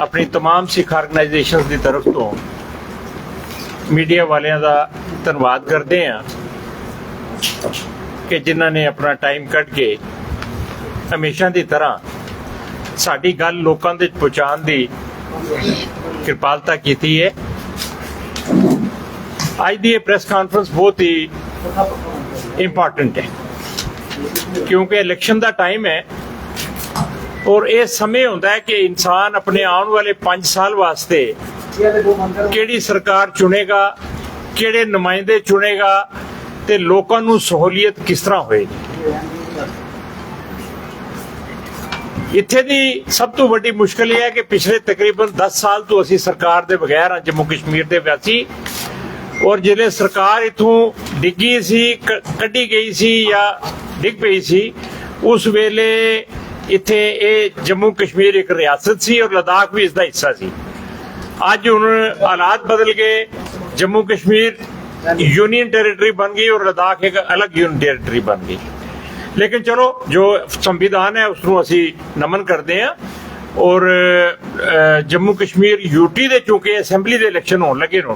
ਆਪਣੀ तमाम ਸਿੱਖ ਆਰਗੇਨਾਈਜੇਸ਼ਨਸ ਦੀ ਤਰਫ ਤੋਂ ਮੀਡੀਆ ਵਾਲਿਆਂ ਦਾ ਧੰਨਵਾਦ ਕਰਦੇ ਹਾਂ ਕਿ ਜਿਨ੍ਹਾਂ ਨੇ ਆਪਣਾ ਟਾਈਮ ਕੱਢ ਕੇ ਹਮੇਸ਼ਾ ਦੀ ਤਰ੍ਹਾਂ ਸਾਡੀ ਗੱਲ ਲੋਕਾਂ ਦੇ ਪਹੁੰਚਾਉਣ ਦੀ ਕਿਰਪਾਲਤਾ ਕੀਤੀ ਹੈ ਅੱਜ ਦੀ ਇਹ ਪ੍ਰੈਸ ਕਾਨਫਰੰਸ ਬਹੁਤ ਹੀ ਇੰਪੋਰਟੈਂਟ ਹੈ ਕਿਉਂਕਿ ਇਲੈਕਸ਼ਨ ਦਾ ਟਾਈਮ ਹੈ ਔਰ ਇਹ ਸਮੇਂ ਹੁੰਦਾ ਹੈ ਕਿ ਇਨਸਾਨ ਆਪਣੇ ਆਉਣ ਵਾਲੇ 5 ਸਾਲ ਵਾਸਤੇ ਕਿਹੜੀ ਸਰਕਾਰ ਚੁਣੇਗਾ, ਕਿਹੜੇ ਨੁਮਾਇੰਦੇ ਚੁਣੇਗਾ ਤੇ ਲੋਕਾਂ ਨੂੰ ਸਹੂਲੀਅਤ ਕਿਸ ਤਰ੍ਹਾਂ ਹੋਏਗੀ? ਇੱਥੇ ਦੀ ਸਭ ਤੋਂ ਵੱਡੀ ਮੁਸ਼ਕਲ ਇਹ ਹੈ ਕਿ ਪਿਛਲੇ ਤਕਰੀਬਨ 10 ਸਾਲ ਤੋਂ ਅਸੀਂ ਸਰਕਾਰ ਦੇ ਬਗੈਰ ਹਾਂ, ਜੰਮੂ ਕਸ਼ਮੀਰ ਦੇ ਵਾਸੀ। ਔਰ ਜਿਹੜੇ ਸਰਕਾਰ ਇਥੋਂ ਡਿੱਗੀ ਸੀ ਕੱਢੀ ਗਈ ਸੀ ਜਾਂ ਡਿੱਗ ਪਈ ਸੀ, ਉਸ ਵੇਲੇ ਇੱਥੇ ਇਹ ਜੰਮੂ ਕਸ਼ਮੀਰ ਇੱਕ ਰਿਆਸਤ ਸੀ ਔਰ ਲਦਾਖ ਵੀ ਇਸ ਦਾ ਹਿੱਸਾ ਸੀ। ਅੱਜ ਹੁਣ ਹਾਲਾਤ ਬਦਲ ਗਏ। ਜੰਮੂ ਕਸ਼ਮੀਰ ਯੂਨੀਅਨ ਟੈਰੀਟਰੀ ਬਣ ਗਈ ਔਰ ਲਦਾਖ ਇੱਕ ਅਲੱਗ ਯੂਨੀਅਨ ਟੈਰੀਟਰੀ ਬਣ ਗਈ। ਲੇਕਿਨ ਚਲੋ, ਜੋ ਸੰਵਿਧਾਨ ਹੈ ਉਸ ਨੂੰ ਅਸੀਂ ਨਮਨ ਕਰਦੇ ਹਾਂ ਔਰ ਜੰਮੂ ਕਸ਼ਮੀਰ ਯੂਟੀ ਦੇ ਚੁੱਕੇ ਅਸੈਂਬਲੀ ਦੇ ਇਲੈਕਸ਼ਨ ਹੋਣ ਲੱਗੇ ਨੇ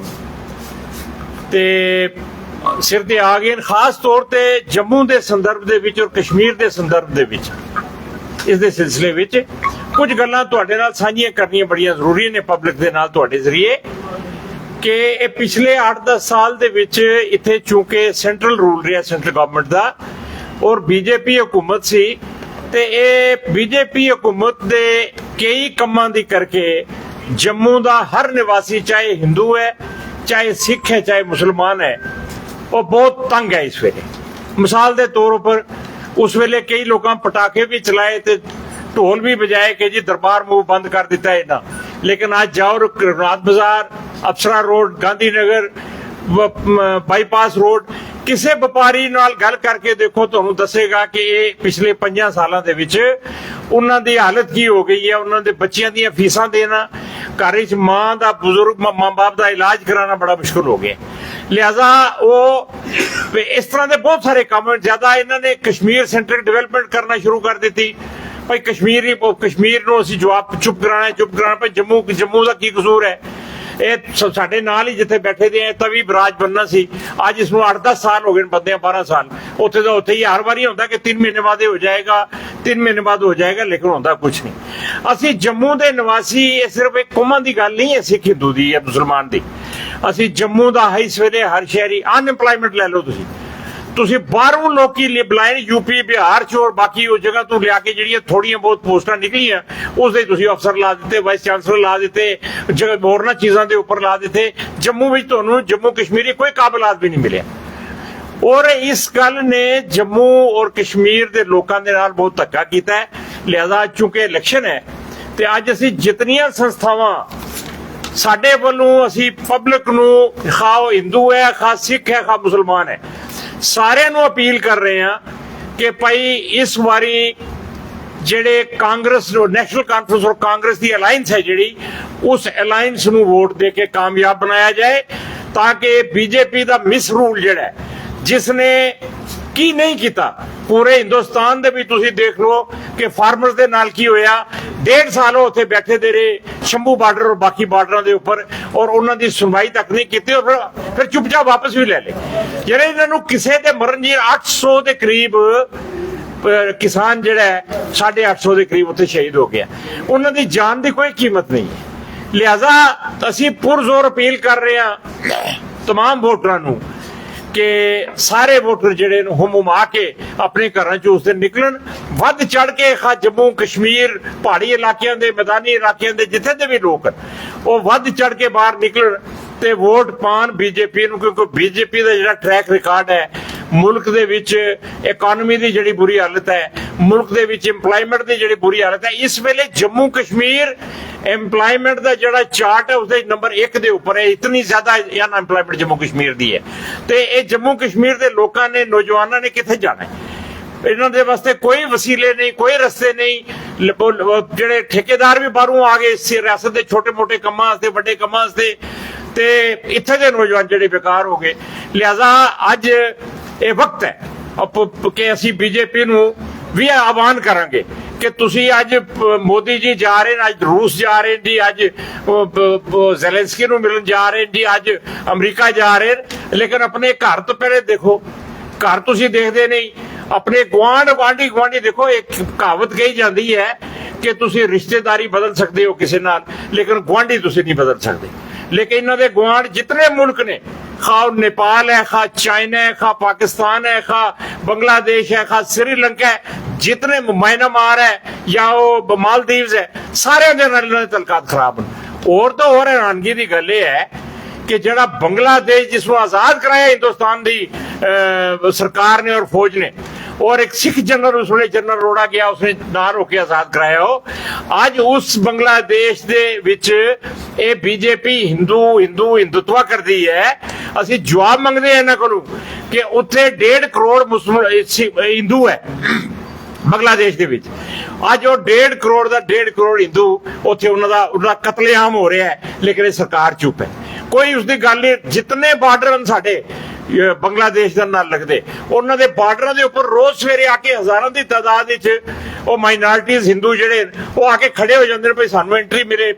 ਤੇ ਸਿਰ ਤੇ ਆ ਗਏ ਖਾਸ ਤੌਰ ਤੇ ਜੰਮੂ ਦੇ ਸੰਦਰਭ ਦੇ ਵਿੱਚ ਔਰ ਕਸ਼ਮੀਰ ਦੇ ਸੰਦਰਭ ਦੇ ਵਿੱਚ। ਇਸ ਦੇ ਸਿਲਸਿਲੇ ਵਿੱਚ ਕੁਝ ਗੱਲਾਂ ਤੁਹਾਡੇ ਨਾਲ ਸਾਂਝੀਆਂ ਕਰਨੀਆਂ ਬੜੀਆਂ ਜ਼ਰੂਰੀ ਨੇ ਪਬਲਿਕ ਦੇ ਨਾਲ ਤੁਹਾਡੇ ਜ਼ਰੀਏ ਕਿ ਇਹ ਪਿਛਲੇ 8-10 ਸਾਲ ਦੇ ਵਿੱਚ ਇੱਥੇ ਚੂੰਕਿ ਸੈਂਟਰਲ ਰੂਲ ਰਿਹਾ ਸੈਂਟਰਲ ਗਵਰਨਮੈਂਟ ਦਾ ਔਰ ਬੀਜੇਪੀ ਹਕੂਮਤ ਸੀ ਤੇ ਇਹ ਬੀਜੇਪੀ ਹਕੂਮਤ ਦੇ ਕਈ ਕੰਮਾਂ ਦੀ ਕਰਕੇ ਜੰਮੂ ਦਾ ਹਰ ਨਿਵਾਸੀ ਚਾਹੇ ਹਿੰਦੂ ਹੈ, ਚਾਹੇ ਸਿੱਖ ਹੈ, ਚਾਹੇ ਮੁਸਲਮਾਨ ਹੈ, ਉਹ ਬਹੁਤ ਤੰਗ ਹੈ ਇਸ ਵੇਲੇ। ਮਿਸਾਲ ਦੇ ਤੌਰ ਉੱਪਰ ਉਸ ਵੇਲੇ ਕਈ ਲੋਕਾਂ ਪਟਾਕੇ ਵੀ ਚਲਾਏ ਤੇ ਢੋਲ ਵੀ ਵਜਾਏ ਕਿ ਜੀ ਦਰਬਾਰ ਮੂਵ ਬੰਦ ਕਰ ਦਿੱਤਾ ਇਹਨਾਂ। ਲੇਕਿਨ ਅੱਜ ਜਾਓ ਰਘੁਨਾਥ ਬਾਜ਼ਾਰ ਅਫਸਰਾ ਰੋਡ ਗਾਂਧੀ ਨਗਰ ਵ- ਮ- ਬਾਈਪਾਸ ਰੋਡ, ਕਿਸੇ ਵਪਾਰੀ ਨਾਲ ਗੱਲ ਕਰਕੇ ਦੇਖੋ, ਤੁਹਾਨੂੰ ਦੱਸੇਗਾ ਕਿ ਇਹ ਪਿਛਲੇ 5 ਸਾਲਾਂ ਦੇ ਵਿੱਚ ਉਹਨਾਂ ਦੀ ਹਾਲਤ ਕੀ ਹੋ ਗਈ ਹੈ, ਉਹਨਾਂ ਦੇ ਬੱਚਿਆਂ ਦੀਆਂ ਫੀਸਾਂ ਦੇਣਾ, ਘਰ ਵਿੱਚ ਮਾਂ ਦਾ ਬਜ਼ੁਰਗ ਮਾਂ-ਬਾਪ ਦਾ ਇਲਾਜ ਕਰਾਉਣਾ ਬੜਾ ਮੁਸ਼ਕਲ ਹੋ ਗਿਆ। ਲਿਆਜ਼ਾ ਉਹ ਇਸ ਤਰ੍ਹਾਂ ਦੇ ਬਹੁਤ ਸਾਰੇ ਕੰਮ ਜ਼ਿਆਦਾ ਇਹਨਾਂ ਨੇ ਕਸ਼ਮੀਰ ਸੈਂਟਰਿਕ ਡਿਵੈਲਪਮੈਂਟ ਕਰਨਾ ਸ਼ੁਰੂ ਕਰ ਦਿੱਤੀ। ਭਾਈ ਕਸ਼ਮੀਰ ਹੀ ਕਸ਼ਮੀਰ ਨੂੰ ਅਸੀਂ ਜਵਾਬ ਚੁੱਪ ਕਰਾਣਾ ਚੁੱਪ ਕਰਾਣਾ ਭਾਈ ਜੰਮੂ ਜੰਮੂ ਦਾ ਕੀ ਕਸੂਰ ਹੈ? ਇਹ ਸਾਡੇ ਨਾਲ ਹੀ ਜਿੱਥੇ ਬੈਠੇ ਦੇ ਆ ਤਵੀ ਬਰਾਜ ਬੰਨਾ ਸੀ। ਅੱਜ ਇਸ ਨੂੰ 8-10 ਸਾਲ ਹੋ ਗਏ ਬੰਦਿਆਂ 12 ਸਾਲ। ਉੱਥੇ ਦਾ ਉੱਥੇ ਹੀ ਹਰ ਵਾਰੀ ਹੁੰਦਾ ਕਿ 3 ਮਹੀਨੇ ਬਾਅਦ ਇਹ ਹੋ ਜਾਏਗਾ 3 ਮਹੀਨੇ ਬਾਅਦ ਹੋ ਜਾਏਗਾ, ਲੇਕਿਨ ਹੁੰਦਾ ਕੁਝ ਨਹੀਂ। ਅਸੀਂ ਜੰਮੂ ਦੇ ਨਿਵਾਸੀ, ਇਹ ਸਿਰਫ ਇੱਕ ਕੌਮਾਂ ਦੀ ਗੱਲ ਨਹੀਂ ਹੈ ਸਿੱਖ ਹਿੰਦੂ ਦੀ ਜਾਂ ਮੁਸਲਮਾਨ ਦੀ। ਅਸੀਂ ਜੰਮੂ ਦਾ ਹੈ ਇਸ ਹਰ ਸ਼ਹਿਰੀ ਅਨਐਮਪਲੋਇਮੈਂਟ ਲੈ ਲਓ ਤੁਸੀਂ। ਤੁਸੀਂ ਬਾਹਰੋਂ ਲੋਕੀ ਲਿ- ਯੂਪੀ ਬਿਹਾਰ ਚ ਔਰ ਬਾਕੀ ਉਹ ਜਗ੍ਹਾ ਤੋਂ ਲਿਆ ਕੇ ਜਿਹੜੀਆਂ ਥੋੜੀਆਂ ਬਹੁਤ ਪੋਸਟਾਂ ਨਿਕਲੀਆਂ ਉਸ ਦੇ ਤੁਸੀਂ ਅਫਸਰ ਲਾ ਦਿੱਤੇ ਵਾਈਸ ਚਾਂਸਲਰ ਲਾ ਦਿੱਤੇ ਜਗ੍ਹਾ ਹੋਰਨਾਂ ਚੀਜ਼ਾਂ ਦੇ ਉੱਪਰ ਲਾ ਦਿੱਤੇ। ਜੰਮੂ ਵਿੱਚ ਤੁਹਾਨੂੰ ਜੰਮੂ ਕਸ਼ਮੀਰੀ ਕੋਈ ਕਾਬਲ ਆਦਮੀ ਨਹੀਂ ਮਿਲਿਆ। ਔਰ ਇਸ ਗੱਲ ਨੇ ਜੰਮੂ ਔਰ ਕਸ਼ਮੀਰ ਦੇ ਲੋਕਾਂ ਦੇ ਨਾਲ ਬਹੁਤ ਧੱਕਾ ਕੀਤਾ ਹੈ। ਲਿਹਾਜ਼ਾ ਚੁੱਕੇ ਇਲੈਕਸ਼ਨ ਹੈ। ਤੇ ਅੱਜ ਅਸੀਂ ਜਿਤਨੀਆਂ ਸੰਸਥਾਵਾਂ ਸਾਡੇ ਵੱਲੋਂ ਅਸੀਂ ਪਬਲਿਕ ਨੂੰ ਖਾਓ ਹਿੰਦੂ ਹੈ ਖਾ ਸਿੱਖ ਹੈ ਖਾ ਮੁਸਲਮਾਨ ਹੈ ਸਾਰਿਆਂ ਨੂੰ ਅਪੀਲ ਕਰ ਰਹੇ ਹਾਂ ਕਿ ਭਾਈ ਇਸ ਵਾਰੀ ਜਿਹੜੇ ਕਾਂਗਰਸ ਨੂੰ ਨੈਸ਼ਨਲ ਕਾਨਫਰੰਸ ਔਰ ਕਾਂਗਰਸ ਦੀ ਅਲਾਈਅੰਸ ਹੈ ਜਿਹੜੀ ਉਸ ਅਲਾਈਅੰਸ ਨੂੰ ਵੋਟ ਦੇ ਕੇ ਕਾਮਯਾਬ ਬਣਾਇਆ ਜਾਏ ਤਾਂ ਕਿ ਬੀਜੇਪੀ ਦਾ ਮਿਸ ਰੂਲ ਜਿਹੜਾ ਹੈ, ਜਿਸ ਨੇ ਕੀ ਨਹੀਂ ਕੀਤਾ ਪੂਰੇ ਹਿੰਦੁਸਤਾਨ ਦੇ ਵੀ ਤੁਸੀਂ ਦੇਖ ਲਓ ਕਿ ਫਾਰਮਰਸ ਦੇ ਨਾਲ ਕੀ ਹੋਇਆ ਡੇਢ ਸਾਲ ਉਹ ਉੱਥੇ ਬੈਠੇ ਦੇ ਰਹੇ ਸ਼ੰਭੂ ਬਾਰਡਰ ਔਰ ਬਾਕੀ ਬਾਰਡਰਾਂ ਦੇ ਉੱਪਰ ਔਰ ਉਹਨਾਂ ਦੀ ਸੁਣਵਾਈ ਤੱਕ ਨਹੀਂ ਕੀਤੀ ਔਰ ਫਿਰ- ਫਿਰ ਚੁੱਪਚਾਪ ਵਾਪਸ ਵੀ ਲੈ ਲਏ ਜਿਹੜੇ ਇਹਨਾਂ ਨੂੰ ਕਿਸੇ ਦੇ ਮਰਨ ਜੀ 800 ਦੇ ਕਰੀਬ ਅਹ ਕਿਸਾਨ ਜਿਹੜਾ ਹੈ 850 ਦੇ ਕਰੀਬ ਉੱਥੇ ਸ਼ਹੀਦ ਹੋ ਗਿਆ ਉਹਨਾਂ ਦੀ ਜਾਨ ਦੀ ਕੋਈ ਕੀਮਤ ਨਹੀਂ ਹੈ ਲਿਹਾਜ਼ਾ ਅਸੀਂ ਪੁਰਜ਼ੋਰ ਅਪੀਲ ਕਰ ਰਹੇ ਹਾਂ तमाम ਵੋਟਰਾਂ ਨੂੰ ਕਿ ਸਾਰੇ ਵੋਟਰ ਜਿਹੜੇ ਨੂੰ ਹਮੁਮ ਕੇ ਆਪਣੇ ਘਰਾਂ ਚ ਉਸ ਦਿਨ ਨਿਕਲਣ, ਵੱਧ ਚੜ ਕੇ ਖਾ ਜੰਮੂ, ਕਸ਼ਮੀਰ, ਪਹਾੜੀ ਇਲਾਕਿਆਂ ਦੇ, ਮੈਦਾਨੀ ਇਲਾਕਿਆਂ ਦੇ, ਜਿੱਥੇ ਦੇ ਵੀ ਲੋਕ ਉਹ ਵੱਧ ਚੜ ਕੇ ਬਾਹਰ ਨਿਕਲਣ ਤੇ ਵੋਟ ਪਾਣ ਬੀਜੇਪੀ ਨੂੰ, ਕਿਉਂਕਿ ਬੀਜੇਪੀ ਦਾ ਜਿਹੜਾ ਟਰੈਕ ਰਿਕਾਰਡ ਹੈ, ਮੁਲਕ ਦੇ ਵਿੱਚ ਇਕਨੋਮੀ ਦੀ ਜਿਹੜੀ ਬੁਰੀ ਹਾਲਤ ਹੈ ਮੁਲਕ ਦੇ ਵਿੱਚ EMPLOYMENT ਦੀ ਜਿਹੜੀ ਬੁਰੀ ਹਾਲਤ ਹੈ, ਇਸ ਵੇਲੇ ਜੰਮੂ ਕਸ਼ਮੀਰ EMPLOYMENT ਦਾ ਜਿਹੜਾ ਚਾਰਟ ਹੈ, ਉਸਦੇ ਨੰਬਰ 1 ਦੇ ਉੱਪਰ ਹੈ। ਇਤਨੀ ਜ਼ਿਆਦਾ ਅਨਐਮਪਲੋਇਮੈਂਟ ਜੰਮੂ ਕਸ਼ਮੀਰ ਦੀ ਹੈ। ਤੇ ਇਹ ਜੰਮੂ ਕਸ਼ਮੀਰ ਦੇ ਲੋਕਾਂ ਨੇ, ਨੌਜਵਾਨਾਂ ਨੇ ਕਿੱਥੇ ਜਾਣਾ ਇਹਨਾਂ ਦੇ ਵਾਸਤੇ ਕੋਈ ਵਸੀਲੇ ਨਹੀਂ, ਕੋਈ ਰਸਤੇ ਨਹੀਂ। ਜਿਹੜੇ ਠੇਕੇਦਾਰ ਵੀ ਬਾਹਰੋਂ ਆ ਗਏ ਇਸ ਰਿਆਸਤ ਦੇ ਛੋਟੇ-ਮੋਟੇ ਕੰਮਾਂ ਵਾਸਤੇ, ਵੱਡੇ ਕੰਮਾਂ ਵਾਸਤੇ। ਤੇ ਇੱਥੇ ਦੇ ਨੌਜਵਾਨ ਜਿਹੜੇ ਬੇਕਾਰ ਹੋ ਗਏ। ਲਿਹਾਜ਼ਾ ਅੱਜ ਇਹ ਵਕਤ ਹੈ। ਕਿ ਅਸੀਂ ਬੀਜੇਪੀ ਨੂੰ ਵੀ ਇਹ ਆਹਵਾਨ ਕਰਾਂਗੇ ਕਿ ਤੁਸੀਂ ਅੱਜ ਮੋਦੀ ਜੀ ਜਾ ਰਹੇ ਨੇ, ਅੱਜ ਰੂਸ ਜਾ ਰਹੇ ਨੇ, ਅੱਜ ਜ਼ੈਲੈਂਸਕੀ ਨੂੰ ਮਿਲਣ ਜਾ ਰਹੇ ਨੇ, ਅੱਜ ਅਮਰੀਕਾ ਜਾ ਰਹੇ ਨੇ। ਲੇਕਿਨ ਆਪਣੇ ਘਰ ਤੋਂ ਪਹਿਲੇ ਦੇਖੋ, ਘਰ ਤੁਸੀਂ ਦੇਖਦੇ ਨਹੀਂ, ਆਪਣੇ ਗੁਆਂਢ, ਗੁਆਂਢੀ ਗੁਆਂਢੀ ਦੇਖੋ, ਇੱਕ ਕਹਾਵਤ ਕਹੀ ਜਾਂਦੀ ਹੈ ਕਿ ਤੁਸੀਂ ਰਿਸ਼ਤੇਦਾਰੀ ਬਦਲ ਸਕਦੇ ਹੋ ਕਿਸੇ ਨਾਲ, ਲੇਕਿਨ ਗੁਆਂਢੀ ਤੁਸੀਂ ਨਹੀਂ ਬਦਲ ਸਕਦੇ। ਲੇਕਿਨ ਇਹਨਾਂ ਦੇ ਗੁਆਂਢ ਜਿਤਨੇ ਮੁਲਕ ਨੇ ਖਾ ਉਹ ਨੇਪਾਲ ਹੈ, ਖਾ ਚਾਈਨਾ ਹੈ, ਖਾ ਪਾਕਿਸਤਾਨ ਹੈ, ਖਾ ਬੰਗਲਾदेश ਹੈ, ਖਾ ਸ੍ਰੀਲੰਕਾ ਹੈ। ਜਿਤਨੇ ਮਾਇਨਮਾਰ ਹੈ ਜਾਂ ਉਹ ਮਾਲਦੀਵਜ਼ ਹੈ, ਸਾਰਿਆਂ ਦੇ ਨਾਲ ਇਹਨਾਂ ਦੇ ਤਲਕਾਤ ਖਰਾਬ ਨੇ। ਹੋਰ ਤਾਂ ਹੋਰ ਹੈਰਾਨਗੀ ਦੀ ਗੱਲ ਇਹ ਹੈ ਕਿ ਜਿਹੜਾ ਬੰਗਲਾਦੇਸ਼ ਜਿਸ ਨੂੰ ਆਜ਼ਾਦ ਕਰਾਇਆ ਹਿੰਦੁਸਤਾਨ ਦੀ ਸਰਕਾਰ ਨੇ ਔਰ ਫੌਜ ਨੇ, ਔਰ ਇੱਕ ਸਿੱਖ ਜਨਰਲ ਉਸ ਵੇਲੇ ਜਨਰਲ ਰੋੜਾ ਗਿਆ, ਉਸਨੇ ਨਾ ਰੋਕੇ ਆਜ਼ਾਦ ਕਰਾਇਆ ਉਹ। ਅੱਜ ਉਸ ਬੰਗਲਾਦੇਸ਼ ਦੇ ਵਿੱਚ ਇਹ ਬੀਜੇਪੀ ਹਿੰਦੂ ਹਿੰਦੂ, ਹਿੰਦੁਤਵਾ ਕਰਦੀ ਹੈ ਅਸੀਂ ਜਵਾਬ ਮੰਗਦੇ ਹਾਂ ਇਹਨਾਂ ਕੋਲੋਂ ਕਿ ਉੱਥੇ 1.5 ਕਰੋੜ ਮੁਸਲਮਾਨ ਹਿੰਦੂ ਹੈ, ਬੰਗਲਾਦੇਸ਼ ਦੇ ਵਿੱਚ। ਅੱਜ ਉਹ 1.5 ਕਰੋੜ ਦਾ 1.5 ਕਰੋੜ ਹਿੰਦੂ ਉੱਥੇ ਉਹਨਾਂ ਦਾ, ਉਹਨਾਂ ਕਤਲੇਆਮ ਹੋ ਰਿਹਾ ਹੈ, ਲੇਕਿਨ ਇਹ ਸਰਕਾਰ ਚੁੱਪ ਹੈ। ਕੋਈ ਉਸ ਦੀ ਗੱਲ ਨਹੀਂ ਜਿਤਨੇ ਬਾਰਡਰ ਹਨ ਸਾਡੇ ਬੰਗਲਾਦੇਸ਼ ਦਾ ਨਾਲ ਲੱਗਦੇ। ਉਹਨਾਂ ਦੇ ਬਾਰਡਰਾਂ ਦੇ ਉੱਪਰ ਰੋਜ਼ ਸਵੇਰੇ ਆ ਕੇ ਹਜ਼ਾਰਾਂ ਦੀ ਤਾਦਾਦ ਵਿੱਚ ਉਹ ਮਾਈਨੋਰਿਟੀਜ਼ ਹਿੰਦੂ ਜਿਹੜੇ, ਉਹ ਆ ਕੇ ਖੜੇ ਹੋ ਜਾਂਦੇ ਨੇ, ਭਈ ਸਾਨੂੰ ਐਂਟਰੀ ਮਿਲੇ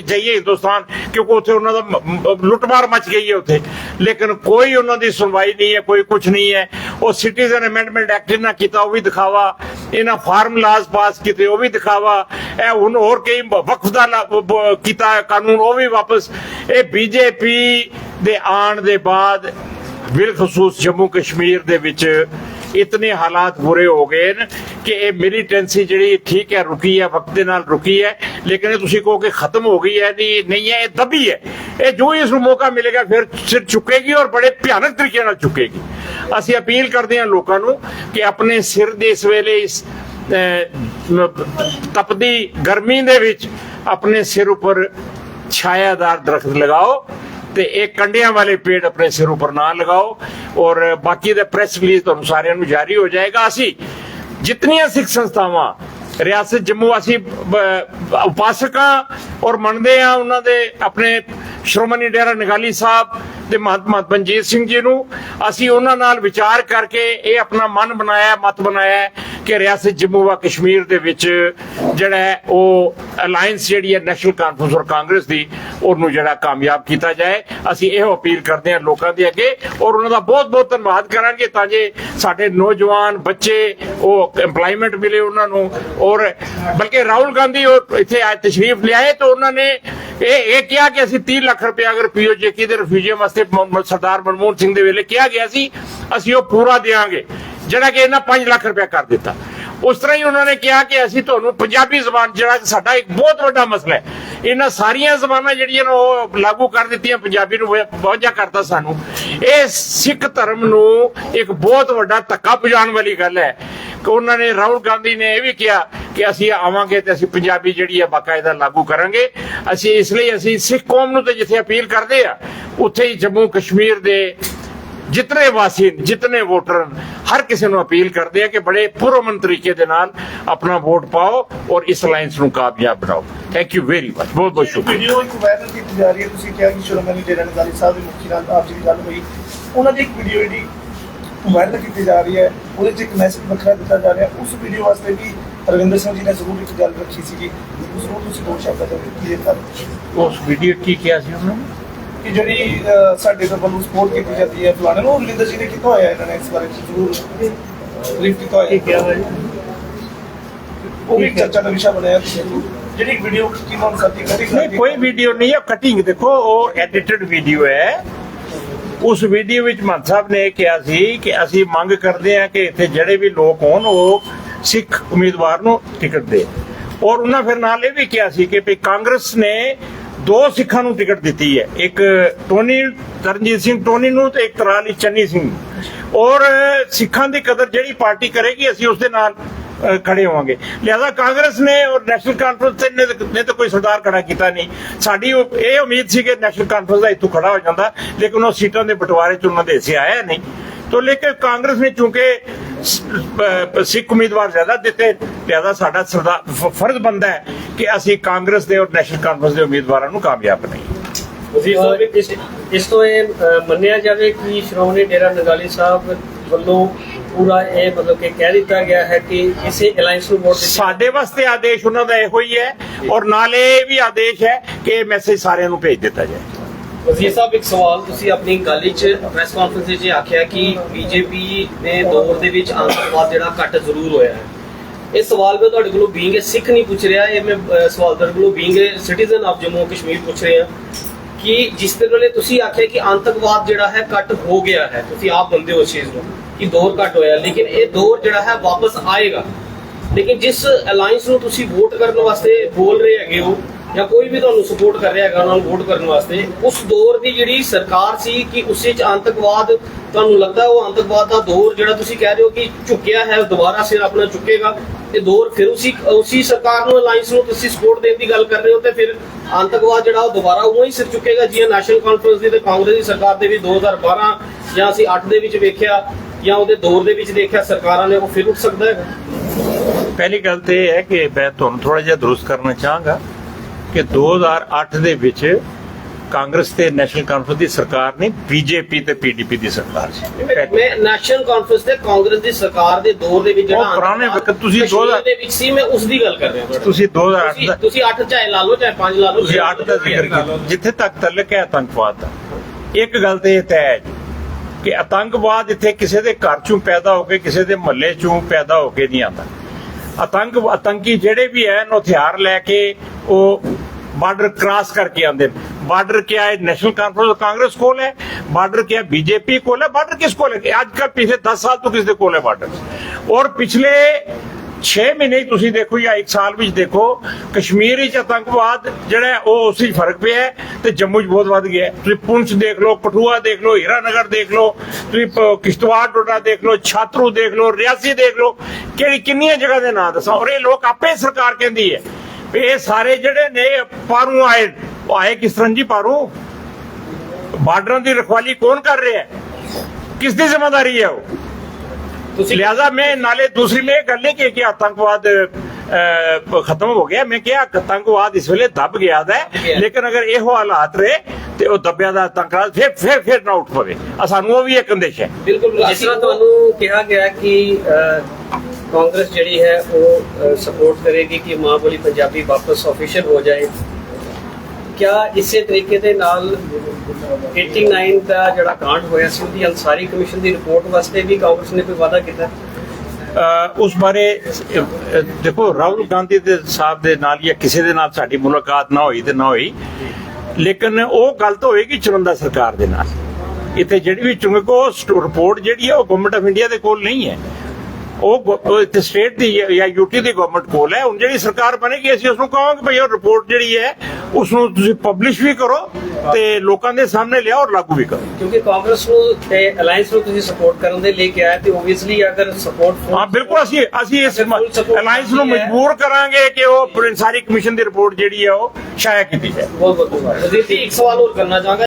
ਜਾਈਏ ਹਿੰਦੁਸਤਾਨ, ਕਿਉਂਕਿ ਉੱਥੇ ਉਹਨਾਂ ਦਾ ਲੁੱਟਮਾਰ ਮਚ ਗਈ ਹੈ ਉੱਥੇ। ਲੇਕਿਨ ਕੋਈ ਉਹਨਾਂ ਦੀ ਸੁਣਵਾਈ ਨਹੀਂ ਹੈ, ਕੋਈ ਕੁਝ ਨਹੀਂ ਹੈ। ਉਹ ਸਿਟੀਜ਼ਨ ਅਮੈਂਡਮੈਂਟ ਐਕਟ ਇਹਨਾਂ ਕੀਤਾ, ਉਹ ਵੀ ਦਿਖਾਵਾ। ਇਹਨਾਂ ਫਾਰਮ ਪਾਸ ਕੀਤੇ, ਉਹ ਵੀ ਦਿਖਾਵਾ। ਇਹ ਹੁਣ ਹੋਰ ਕਈ ਵਕਫ ਦਾ ਕੀਤਾ ਕਾਨੂੰਨ, ਉਹ ਵੀ ਵਾਪਸ। ਇਹ ਬੀਜੇਪੀ ਦੇ ਆਉਣ ਦੇ ਬਾਅਦ ਬਿਲ ਖਸੂਸ ਜੰਮੂ ਕਸ਼ਮੀਰ ਦੇ ਵਿੱਚ ਇਤਨੇ ਹਾਲਾਤ ਬੁਰੇ ਹੋ ਗਏ ਨੇ ਕਿ ਇਹ ਮਿਲੀਟੈਂਸੀ ਜਿਹੜੀ ਠੀਕ ਹੈ, ਰੁਕੀ ਹੈ, ਵਕਤ ਦੇ ਨਾਲ ਰੁਕੀ ਹੈ, ਲੇਕਿਨ ਤੁਸੀਂ ਕਹੋ ਕਿ ਖਤਮ ਹੋ ਗਈ ਹੈ, ਨਹੀਂ ਨਹੀਂ ਹੈ, ਇਹ ਦਬੀ ਹੈ। ਇਹ ਜੋ ਇਸ ਨੂੰ ਮੌਕਾ ਮਿਲੇਗਾ, ਫਿਰ ਸਿਰ ਚੁੱਕੇਗੀ ਔਰ ਬੜੇ ਭਿਆਨਕ ਤਰੀਕੇ ਨਾਲ ਚੁੱਕੇਗੀ ਅਸੀਂ ਅਪੀਲ ਕਰਦੇ ਹਾਂ ਲੋਕਾਂ ਨੂੰ ਕਿ ਆਪਣੇ ਸਿਰ ਦੇ ਇਸ ਵੇਲੇ ਇਸ ਤਪਦੀ ਗਰਮੀ ਦੇ ਵਿੱਚ ਆਪਣੇ ਸਿਰ ਉੱਪਰ ਛਾਇਆਦਾਰ ਦਰਖਤ ਲਗਾਓ। ਤੇ ਇਹ ਕੰਡਿਆਂ ਵਾਲੇ ਪੇੜ ਆਪਣੇ ਸਿਰ ਉੱਪਰ ਨਾ ਲਗਾਓ ਔਰ ਬਾਕੀ ਦਾ ਪ੍ਰੈਸ ਰਿਲੀਜ਼ ਤੁਹਾਨੂੰ ਸਾਰਿਆਂ ਨੂੰ ਜਾਰੀ ਹੋ ਜਾਏਗਾ। ਅਸੀਂ ਜਿਤਨੀਆਂ ਸਿੱਖ ਸੰਸਥਾਵਾਂ, ਰਿਆਸਤ ਜੰਮੂ ਅਸੀਂ ਉਪਾਸਕਾਂ ਔਰ ਮੰਨਦੇ ਆ ਉਹਨਾਂ ਦੇ ਆਪਣੇ ਸ਼੍ਰੋਮਣੀ ਡੇਰਾ ਨਿਗਾਲੀ ਸਾਹਿਬ ਤੇ ਮਹਾਤਮਾ ਮਨਜੀਤ ਸਿੰਘ ਜੀ ਨੂੰ, ਅਸੀਂ ਉਹਨਾਂ ਨਾਲ ਵਿਚਾਰ ਕਰਕੇ ਇਹ ਆਪਣਾ ਮਨ ਬਣਾਇਆ, ਮਤ ਬਣਾਇਆ ਕਿ ਰਿਆਸਤ ਜੰਮੂ ਵਾ ਕਸ਼ਮੀਰ ਦੇ ਵਿੱਚ ਜਿਹੜਾ ਉਹ ਅਲਾਈਅੰਸ ਜਿਹੜੀ ਹੈ ਨੈਸ਼ਨਲ ਕਾਨਫਰੰਸ ਔਰ ਕਾਂਗਰਸ ਦੀ, ਉਹਨੂੰ ਜਿਹੜਾ ਕਾਮਯਾਬ ਕੀਤਾ ਜਾਏ। ਅਸੀਂ ਇਹੋ ਅਪੀਲ ਕਰਦੇ ਹਾਂ ਲੋਕਾਂ ਦੇ ਅੱਗੇ ਔਰ ਉਹਨਾਂ ਦਾ ਬਹੁਤ ਬਹੁਤ ਧੰਨਵਾਦ ਕਰਾਂਗੇ ਤਾਂ ਜੇ ਸਾਡੇ ਨੌਜਵਾਨ ਬੱਚੇ ਉਹ EMPLOYMENT ਮਿਲੇ ਉਹਨਾਂ ਨੂੰ ਔਰ ਬਲਕਿ ਰਾਹੁਲ ਗਾਂਧੀ ਉਹ ਇੱਥੇ ਅੱਜ ਤਸ਼ਰੀਫ ਲਿਆਏ ਤਾਂ ਉਹਨਾਂ ਨੇ ਇਹ ਇਹ ਕਿਹਾ ਕਿ ਅਸੀਂ 30 ਲੱਖ ਰੁਪਏ ਅਗਰ ਪੀਓਜੇਕੀ ਦੇ ਰਿਫਿਊਜੀ ਵਾਸਤੇ ਸਰਦਾਰ ਮਨਮੋਹਨ ਸਿੰਘ ਦੇ ਵੇਲੇ ਕਿਹਾ ਗਿਆ ਸੀ, ਅਸੀਂ ਉਹ ਪੂਰਾ ਦੇਵਾਂਗੇ ਜਿਹੜਾ ਕਿ ਇਹਨਾਂ 5 ਲੱਖ ਰੁਪਏ ਕਰ ਦਿੱਤਾ। ਉਸ ਤਰ੍ਹਾਂ ਹੀ ਉਹਨਾਂ ਨੇ ਕਿਹਾ ਕਿ ਅਸੀਂ ਤੁਹਾਨੂੰ ਪੰਜਾਬੀ ਜ਼ਬਾਨ ਜਿਹੜਾ ਸਾਡਾ ਇੱਕ ਬਹੁਤ ਵੱਡਾ ਮਸਲਾ ਹੈ ਇਹਨਾਂ ਸਾਰੀਆਂ ਜ਼ਬਾਨਾਂ ਜਿਹੜੀਆਂ ਉਹ ਲਾਗੂ ਕਰ ਦਿੱਤੀਆਂ ਪੰਜਾਬੀ ਨੂੰ ਵਾਂਝਾ ਕਰਤਾ ਸਾਨੂੰ। ਇਹ ਸਿੱਖ ਧਰਮ ਨੂੰ ਇੱਕ ਬਹੁਤ ਵੱਡਾ ਧੱਕਾ ਪਹੁੰਚਾਉਣ ਵਾਲੀ ਗੱਲ ਹੈ। ਕਿ ਉਹਨਾਂ ਨੇ ਰਾਹੁਲ ਗਾਂਧੀ ਨੇ ਇਹ ਵੀ ਕਿਹਾ ਕਿ ਅਸੀਂ ਆਵਾਂਗੇ ਤੇ ਅਸੀਂ ਪੰਜਾਬੀ ਜਿਹੜੀ ਹੈ ਬਾਕਾਇਦਾ ਲਾਗੂ ਕਰਾਂਗੇ। ਅਸੀਂ ਇਸ ਲਈ ਅਸੀਂ ਸਿੱਖ ਕੌਮ ਨੂੰ ਤੇ ਜਿੱਥੇ ਅਪੀਲ ਕਰਦੇ ਆ ਉੱਥੇ ਹੀ ਜੰਮੂ ਕਸ਼ਮੀਰ ਦੇ ਜਿਤਨੇ ਵਾਸੀ ਜਿਤਨੇ ਵੋਟਰ ਨੇ, ਹਰ ਕਿਸੇ ਨੂੰ ਅਪੀਲ ਕਰਦੇ ਆ ਕਿ ਬੜੇ ਪੁਰਮਨ ਤਰੀਕੇ ਦੇ ਨਾਲ ਆਪਣਾ ਵੋਟ ਪਾਓ ਔਰ ਇਸ ਅਲਾਈਅੰਸ ਨੂੰ ਕਾਮਯਾਬ ਬਣਾਓ। ਥੈਂਕ ਯੂ ਵੈਰੀ ਮਚ ਬਹੁਤ ਬਹੁਤ ਸ਼ੁਕਰੀਆ ਵੀਡੀਓ ਇੱਕ ਵਾਇਰਲ ਕੀਤੀ ਜਾ ਰਹੀ ਹੈ। ਤੁਸੀਂ ਕਿਹਾ ਕਿ ਸ਼੍ਰੋਮਣੀ ਨਿਗਾਲੀ ਸਾਹਿਬ ਦੇ ਮੁਖੀ ਨਾਲ ਆਪ ਜੀ ਦੀ ਗੱਲ ਹੋਈ। ਉਹਨਾਂ ਦੀ ਇੱਕ ਵੀਡੀਓ ਜਿਹੜੀ ਵਾਇਰਲ ਕੀਤੀ ਜਾ ਰਹੀ ਹੈ। ਉਹਦੇ 'ਚ ਇੱਕ ਮੈਸੇਜ ਵੱਖਰਾ ਦਿੱਤਾ ਜਾ ਰਿਹਾ। ਉਸ ਵੀਡੀਓ ਵਾਸਤੇ ਵੀ ਰਵਿੰਦਰ ਸਿੰਘ ਜੀ ਨੇ ਜ਼ਰੂਰ ਇੱਕ ਗੱਲ ਰੱਖੀ ਸੀਗੀ। ਜ਼ਰੂਰ ਤੁਸੀਂ ਦੋ ਸ਼ਬਦਾਂ ਦੇ ਵਿੱਚ ਕਲੀਅਰ ਕਰ ਉਸ ਵੀਡੀਓ ਕੀ ਕਿਹਾ ਸੀ ਉਹਨਾਂ ਨੇ? ਕਿ ਜਿਹੜੀ ਸਾਡੇ ਤੋਂ ਵੱਲੋਂ ਸਪੋਰਟ ਕੀਤੀ ਜਾਂਦੀ ਹੈ ਫਲਾਣੇ ਨੂੰ ਰਵਿੰਦਰ ਜੀ ਨੇ ਕੀਤਾ ਹੋਇਆ ਇਹਨਾਂ ਨੇ ਇਸ ਬਾਰੇ ਜ਼ਰੂਰ ਬਰੀਫ ਕੀਤਾ ਹੋਇਆ। ਕਿਹਾ ਹੋਇਆ ਉਹ ਵੀ ਚਰਚਾ ਦਾ ਵਿਸ਼ਾ ਬਣਿਆ ਤੁਸੀਂ ਜਿਹੜੀ ਵੀਡੀਓ ਕਿਨਾਂ ਸਾਥੀ ਕਰੀ ਨਹੀਂ ਕੋਈ ਵੀਡੀਓ ਨਹੀਂ ਹੈ ਕਟਿੰਗ ਦੇਖੋ ਉਹ ਐਡੀਟਡ ਵੀਡੀਓ ਹੈ। ਉਸ ਵੀਡੀਓ ਵਿੱਚ ਮਾਨ ਸਾਹਿਬ ਨੇ ਕਿਹਾ ਸੀ ਕਿ ਅਸੀਂ ਮੰਗ ਕਰਦੇ ਹਾਂ ਕਿ ਇੱਥੇ ਜਿਹੜੇ ਵੀ ਲੋਕ ਹੋਣ ਉਹ ਸਿੱਖ ਉਮੀਦਵਾਰ ਨੂੰ ਟਿਕਟ ਦੇ ਔਰ ਉਹਨਾਂ ਫਿਰ ਨਾਲ ਇਹ ਵੀ ਕਿਹਾ ਸੀ ਕਿ ਵੀ ਕਾਂਗਰਸ ਨੇ ਦੋ ਸਿੱਖਾਂ ਨੂੰ ਟਿਕਟ ਦਿੱਤੀ ਹੈ। ਇੱਕ ਟੋਨੀ, ਤਰਨਜੀਤ ਸਿੰਘ ਟੋਨੀ ਨੂੰ ਤੇ ਇੱਕ ਤਰਾਲੀ ਚੰਨੀ ਸਿੰਘ ਔਰ, ਸਿੱਖਾਂ ਦੀ ਕਦਰ ਜਿਹੜੀ ਪਾਰਟੀ ਕਰੇਗੀ, ਅਸੀਂ ਉਸ ਦੇ ਨਾਲ ਖੜੇ ਹੋਵਾਂਗੇ। ਲਿਆਦਾ ਕਾਂਗਰਸ ਨੇ ਔਰ ਨੈਸ਼ਨਲ ਕਾਨਫਰੰਸ ਨੇ ਤਾਂ ਕੋਈ ਸਰਦਾਰ ਖੜਾ ਕੀਤਾ ਨਹੀਂ। ਸਾਡੀ ਇਹ ਉਮੀਦ ਸੀ ਕਿ ਨੈਸ਼ਨਲ ਕਾਨਫਰੰਸ ਦਾ ਇੱਥੋਂ ਖੜਾ ਹੋ ਜਾਂਦਾ, ਲੇਕਿਨ ਉਹ ਸੀਟਾਂ ਦੇ ਬਟਵਾਰੇ ਚ ਉਹਨਾਂ ਦੇ ਹਿੱਸੇ ਆਇਆ ਨਹੀਂ। ਤੋ ਲੇਕਿਨ ਕਾਂਗਰਸ ਨੇ ਚੂੰਕਿ ਸਿੱਖ ਉਮੀਦਵਾਰ ਜ਼ਿਆਦਾ ਦਿੱਤੇ ਲਿਆਦਾ ਸਾਡਾ ਫਰਜ਼ ਬੰਦਾ ਹੈ ਕਿ ਅਸੀਂ ਕਾਂਗਰਸ ਦੇ ਔਰ ਨੈਸ਼ਨਲ ਕਾਨਫਰੰਸ ਦੇ ਉਮੀਦਵਾਰਾਂ ਨੂੰ ਕਾਮਯਾਬ ਬਣਾਈਏ। ਇਸ ਇਸ ਤੋਂ ਇਹ ਮੰਨਿਆ ਜਾਵੇ ਕਿ ਸ਼੍ਰੋਮਣੀ ਡੇਰਾ ਨਗਾਲੀ ਸਾਹਿਬ ਵੱਲੋਂ ਪੂਰਾ ਇਹ ਮਤਲਬ ਕਿ ਕਹਿ ਦਿੱਤਾ ਗਿਆ ਹੈ ਕਿ ਇਸੇ ਅਲਾਈਅੰਸ ਨੂੰ ਵੋਟ ਸਾਡੇ ਵਾਸਤੇ ਆਦੇਸ਼ ਉਹਨਾਂ ਦਾ ਇਹੋ ਹੀ ਹੈ ਔਰ ਨਾਲੇ ਇਹ ਵੀ ਆਦੇਸ਼ ਹੈ ਕਿ ਇਹ ਮੈਸੇਜ ਸਾਰਿਆਂ ਨੂੰ ਭੇਜ ਦਿੱਤਾ ਜਾਏ। ਵਜ਼ੀਰ ਸਾਹਿਬ, ਇੱਕ ਸਵਾਲ ਤੁਸੀਂ ਆਪਣੀ ਗੱਲ ਵਿੱਚ ਪ੍ਰੈਸ ਕਾਨਫਰੰਸ ਵਿੱਚ ਆਖਿਆ ਕਿ ਬੀਜੇਪੀ ਦੇ ਦੌਰ ਦੇ ਵਿੱਚ ਆਤੰਕਵਾਦ ਜਿਹੜਾ ਘੱਟ ਜ਼ਰੂਰ ਹੋਇਆ ਹੈ। ਇਹ ਸਵਾਲ ਮੈਂ ਤੁਹਾਡੇ ਕੋਲੋਂ ਬੀਇੰਗ ਅ ਸਿੱਖ ਨਹੀਂ ਪੁੱਛ ਰਿਹਾ, ਇਹ ਮੈਂ ਸਵਾਲ ਤੁਹਾਡੇ ਕੋਲੋਂ being a citizen of Jammu Kashmir ਪੁੱਛ ਰਿਹਾ। ਕਿ ਜਿਸ ਦੇ ਵੇਲੇ ਤੁਸੀਂ ਆਖਿਆ ਕਿ ਆਤੰਕਵਾਦ ਜਿਹੜਾ ਹੈ ਘੱਟ ਹੋ ਗਿਆ ਹੈ, ਤੁਸੀਂ ਆਪ ਬੰਦੇ ਹੋ ਇਸ ਚੀਜ਼ ਨੂੰ ਕਿ ਦੌਰ ਘੱਟ ਹੋਇਆ, ਲੇਕਿਨ ਇਹ ਦੌਰ ਜਿਹੜਾ ਹੈ ਵਾਪਸ ਆਏਗਾ। ਲੇਕਿਨ ਜਿਸ ਅਲਾਈਅੰਸ ਨੂੰ ਤੁਸੀਂ ਵੋਟ ਕਰਨ ਵਾਸਤੇ ਬੋਲ ਰਹੇ ਹੈਗੇ ਹੋ ਜਾਂ ਕੋਈ ਵੀ ਤੁਹਾਨੂੰ ਸਪੋਰਟ ਕਰ ਰਿਹਾ ਹੈਗਾ, ਉਹਨਾਂ ਨੂੰ ਵੋਟ ਕਰਨ ਵਾਸਤੇ, ਉਸ ਦੌਰ ਦੀ ਜਿਹੜੀ ਸਰਕਾਰ ਸੀ ਕਿ ਉਸ ਵਿੱਚ ਆਤੰਕਵਾਦ, ਤੁਹਾਨੂੰ ਲੱਗਦਾ ਉਹ ਆਤੰਕਵਾਦ ਦਾ ਦੌਰ ਜਿਹੜਾ ਤੁਸੀਂ ਕਹਿ ਰਹੇ ਹੋ ਕਿ ਝੁਕਿਆ ਹੈ, ਦੁਬਾਰਾ ਸਿਰ ਆਪਣਾ ਚੁੱਕੇਗਾ, ਇਹ ਦੌਰ ਫਿਰ ਉਸੇ ਉਸੇ ਸਰਕਾਰ ਨੂੰ ਅਲਾਈਅੰਸ ਨੂੰ ਤੁਸੀਂ ਸਪੋਰਟ ਦੇਣ ਦੀ ਗੱਲ ਕਰ ਰਹੇ ਹੋ ਤੇ ਫਿਰ ਆਤੰਕਵਾਦ ਜਿਹੜਾ ਉਹ ਦੁਬਾਰਾ ਉਵੇਂ ਹੀ ਸਿਰ ਚੁੱਕੇਗਾ, ਜਿਵੇਂ ਨੈਸ਼ਨਲ ਕਾਨਫਰੰਸ ਦੀ ਤੇ ਕਾਂਗਰਸ ਦੀ ਸਰਕਾਰ ਦੇ ਵੀ 2012 ਜਾਂ ਅਸੀਂ 8 ਦੇ ਵਿੱਚ ਵੇਖਿਆ ਜਾਂ ਉਹਦੇ ਦੌਰ ਦੇ ਵਿੱਚ ਦੇਖਿਆ, ਸਰਕਾਰਾਂ ਨੇ ਉਹ ਫਿਰ ਉੱਠ ਸਕਦਾ ਹੈ। ਪਹਿਲੀ ਗੱਲ ਤੇ ਇਹ ਹੈ ਕਿ ਮੈਂ ਤੁਹਾਨੂੰ ਥੋੜਾ ਜਿਹਾ ਦਰੁਸਤ ਕਰਨਾ ਚਾਹਾਂਗਾ। ਕਿ 2008 ਦੇ ਵਿੱਚ ਕਾਂਗਰਸ ਤੇ ਨੈਸ਼ਨਲ ਕਾਨਫਰੰਸ ਦੀ ਸਰਕਾਰ ਨਹੀਂ ਬੀਜੇਪੀ ਤੇ ਪੀਡੀਪੀ ਦੀ ਸਰਕਾਰ ਸੀ। ਮੈਂ ਨੈਸ਼ਨਲ ਕਾਨਫਰੰਸ ਤੇ ਕਾਂਗਰਸ ਦੀ ਸਰਕਾਰ ਦੇ ਦੌਰ ਦੇ ਵਿੱਚ ਜਿਹੜਾ ਉਹ ਪੁਰਾਣੇ ਵਕਤ ਤੁਸੀਂ ਕਸ਼ਮੀਰ 2000 ਦੇ ਵਿੱਚ ਸੀ ਮੈਂ ਉਸ ਦੀ ਗੱਲ ਕਰ ਰਿਹਾ। ਤੁਸੀਂ 2008 ਤੁਸੀਂ ਦਾ ਤੁਸੀਂ 8 ਚਾਹੇ ਲਾ ਲਓ ਚਾਹੇ 5 ਲਾ ਲਓ ਤੁਸੀਂ 8 ਦਾ ਜ਼ਿਕਰ ਕੀਤਾ। ਜਿੱਥੇ ਤੱਕ ਤਲਕ ਹੈ ਆਤੰਕਵਾਦ ਦਾ। ਇੱਕ ਗੱਲ ਤੇ ਇਹ ਤੈਅ ਹੈ ਕਿ ਆਤੰਕਵਾਦ ਇੱਥੇ ਕਿਸੇ ਦੇ ਘਰ ਚੋਂ ਪੈਦਾ ਹੋ ਕੇ ਕਿਸੇ ਦੇ ਮਹੱਲੇ ਚੋਂ ਪੈਦਾ ਹੋ ਕੇ ਨਹੀਂ ਆਉਂਦਾ। ਆਤੰਕ ਆਤੰਕੀ ਜਿਹੜੇ ਵੀ ਐ ਹਥਿਆਰ ਲੈ ਕੇ ਉਹ ਬਾਰਡਰ ਕ੍ਰਾਸ ਕਰਕੇ ਆਉਂਦੇ ਬਾਰਡਰ ਕਿਆ ਹੈ? ਨੈਸ਼ਨਲ ਕਾਨਫਰੰਸ ਕਾਂਗਰਸ ਕੋਲ ਹੈ। ਬਾਰਡਰ ਕਿਆ ਬੀਜੇਪੀ ਕੋਲ ਹੈ। ਬਾਰਡਰ ਕਿਸ ਕੋਲ ਹੈ? ਅੱਜ ਕੱਲ ਪਿਛਲੇ 10 ਸਾਲ ਤੋਂ ਕਿਸ ਦੇ ਕੋਲ ਹੈ ਬਾਰਡਰ? ਔਰ ਪਿਛਲੇ 6 ਮਹੀਨੇ ਤੁਸੀਂ ਦੇਖੋ ਜਾਂ 1 ਸਾਲ ਵਿੱਚ ਦੇਖੋ, ਕਸ਼ਮੀਰ ਵਿੱਚ ਆਤੰਕਵਾਦ ਜਿਹੜਾ ਉਹ ਉਸ ਵਿੱਚ ਫ਼ਰਕ ਪਿਆ ਤੇ ਜੰਮੂ 'ਚ ਬਹੁਤ ਵੱਧ ਗਿਆ ਤੁਸੀਂ ਪੁੰਛ ਦੇਖ ਲਓ, ਕਠੂਆ ਦੇਖ ਲਓ ਹੀਰਾਨਗਰ ਦੇਖ ਲਓ, ਤੁਸੀਂ ਕਿਸ਼ਤਵਾੜ ਟੋਟਾ ਦੇਖ ਲਓ, ਛਾਤਰੂ ਦੇਖ ਲਓ, ਰਿਆਸੀ ਦੇਖ ਲਓ, ਕਿਹੜੀ ਕਿੰਨੀਆਂ ਜਗ੍ਹਾ ਦੇ ਨਾਂ ਦੱਸਾਂ। ਔਰ ਇਹ ਲੋਕ ਆਪੇ ਸਰਕਾਰ ਕਹਿੰਦੀ ਹੈ ਵੀ ਇਹ ਸਾਰੇ ਜਿਹੜੇ ਨੇ, ਪਾਰੂ ਆਏ ਆਏ ਕਿਸ ਤਰ੍ਹਾਂ ਜੀ ਪਾਰੂ? ਬਾਰਡਰਾਂ ਦੀ ਰਖਵਾਲੀ ਕੌਣ ਕਰ ਰਿਹਾ ਹੈ? ਕਿਸ ਦੀ ਜ਼ਿੰਮੇਵਾਰੀ ਹੈ ਉਹ? लिहाजा मैं नाले दूसरी में ये कर ले कि, कि आतंकवाद अ, खत्म हो गया मैं क्या आतंकवाद इस वेले दब गया है ਗਿਆ। लेकिन अगर ਇਹੋ ਹਾਲਾਤ ਰਹੇ ਤੇ ਉਹ ਦੱਬਿਆ ਦਾ ਆਤੰਕਵਾਦ ਫਿਰ ਫਿਰ ਫਿਰ ਨਾ ਉੱਠ ਪਵੇ ਆ ਸਾਨੂੰ ਉਹ ਵੀ ਇੱਕ ਅੰਦੇਸ਼ ਹੈ ਬਿਲਕੁਲ ਜਿਸ ਤਰ੍ਹਾਂ ਤੁਹਾਨੂੰ ਕਿਹਾ ਗਿਆ ਕਿ ਅਹ, ਕਾਂਗਰਸ ਜਿਹੜੀ ਹੈ ਉਹ ਸਪੋਰਟ ਕਰੇਗੀ ਕਿ ਮਾਂ ਬੋਲੀ ਪੰਜਾਬੀ ਵਾਪਸ ਆਫੀਸ਼ੀਅਲ ਹੋ ਜਾਏ ਕਿਆ ਇਸੇ ਤਰੀਕੇ ਦੇ ਨਾਲ 89 ਦਾ ਜਿਹੜਾ ਕਾਂਡ ਹੋਇਆ ਸੀ, ਉਹਦੀ ਅਨਸਾਰੀ ਕਮਿਸ਼ਨ ਦੀ ਰਿਪੋਰਟ ਵਾਸਤੇ ਵੀ ਕਾਂਗਰਸ ਨੇ ਕੋਈ ਵਾਅਦਾ ਕੀਤਾ? ਉਸ ਬਾਰੇ ਦੇਖੋ, ਰਾਹੁਲ ਗਾਂਧੀ ਦੇ ਸਾਹਿਬ ਦੇ ਨਾਲ ਜਾਂ ਕਿਸੇ ਦੇ ਨਾਲ ਸਾਡੀ ਮੁਲਾਕਾਤ ਨਾ ਹੋਈ ਤੇ ਨਾ ਹੋਈ। ਲੇਕਿਨ ਉਹ ਗੱਲ ਤਾਂ ਹੋਏਗੀ ਚੁਣੰਦਾ ਸਰਕਾਰ ਦੇ ਨਾਲ। ਇੱਥੇ ਜਿਹੜੀ ਵੀ ਚੁਣਕ, ਉਹ ਰਿਪੋਰਟ ਜਿਹੜੀ ਹੈ, ਉਹ ਗਵਰਨਮੈਂਟ ਆਫ ਇੰਡੀਆ ਦੇ ਕੋਲ ਨਹੀਂ ਹੈ। ਉਹ ਇੱਥੇ ਸਟੇਟ ਦੀ ਹੈ ਜਾਂ ਯੂਟੀ ਦੀ ਗਵਰਨਮੈਂਟ ਕੋਲ ਹੈ। ਹੁਣ ਜਿਹੜੀ ਸਰਕਾਰ ਬਣੇਗੀ, ਅਸੀਂ ਉਸ ਨੂੰ ਕਹਾਂਗੇ ਭਈ ਉਹ ਰਿਪੋਰਟ ਜਿਹੜੀ ਹੈ ਉਸ ਨੂੰ ਤੁਸੀਂ ਪਬਲਿਸ਼ ਵੀ ਕਰੋ ਤੇ ਲੋਕਾਂ ਦੇ ਸਾਹਮਣੇ ਲਿਆਓ ਔਰ ਲਾਗੂ ਵੀ ਕਰੋ। ਕਿਉਂਕਿ ਕਾਂਗਰਸ ਨੂੰ ਤੇ ਅਲਾਈਅੰਸ ਨੂੰ ਤੁਸੀਂ ਸਪੋਰਟ ਕਰਨ ਦੇ ਲਈ ਕਿਹਾ ਹੈ ਤੇ ਓਬਵੀਅਸਲੀ ਅਗਰ ਸਪੋਰਟ ਹਾਂ ਬਿਲਕੁਲ ਅਸੀਂ ਅਸੀਂ ਇਸ ਅਲਾਈਅੰਸ ਨੂੰ। ਮਜਬੂਰ ਕਰਾਂਗੇ ਕਿ ਉਹ ਸਾਰੀ ਕਮਿਸ਼ਨ ਦੀ ਰਿਪੋਰਟ ਜਿਹੜੀ ਹੈ ਉਹ ਸ਼ਾਇਆ ਕੀਤੀ ਜਾਏ। ਬਹੁਤ ਬਹੁਤ ਧੰਨਵਾਦ। ਜੀ ਇੱਕ ਸਵਾਲ ਹੋਰ ਕਰਨਾ ਚਾਹਾਂਗਾ।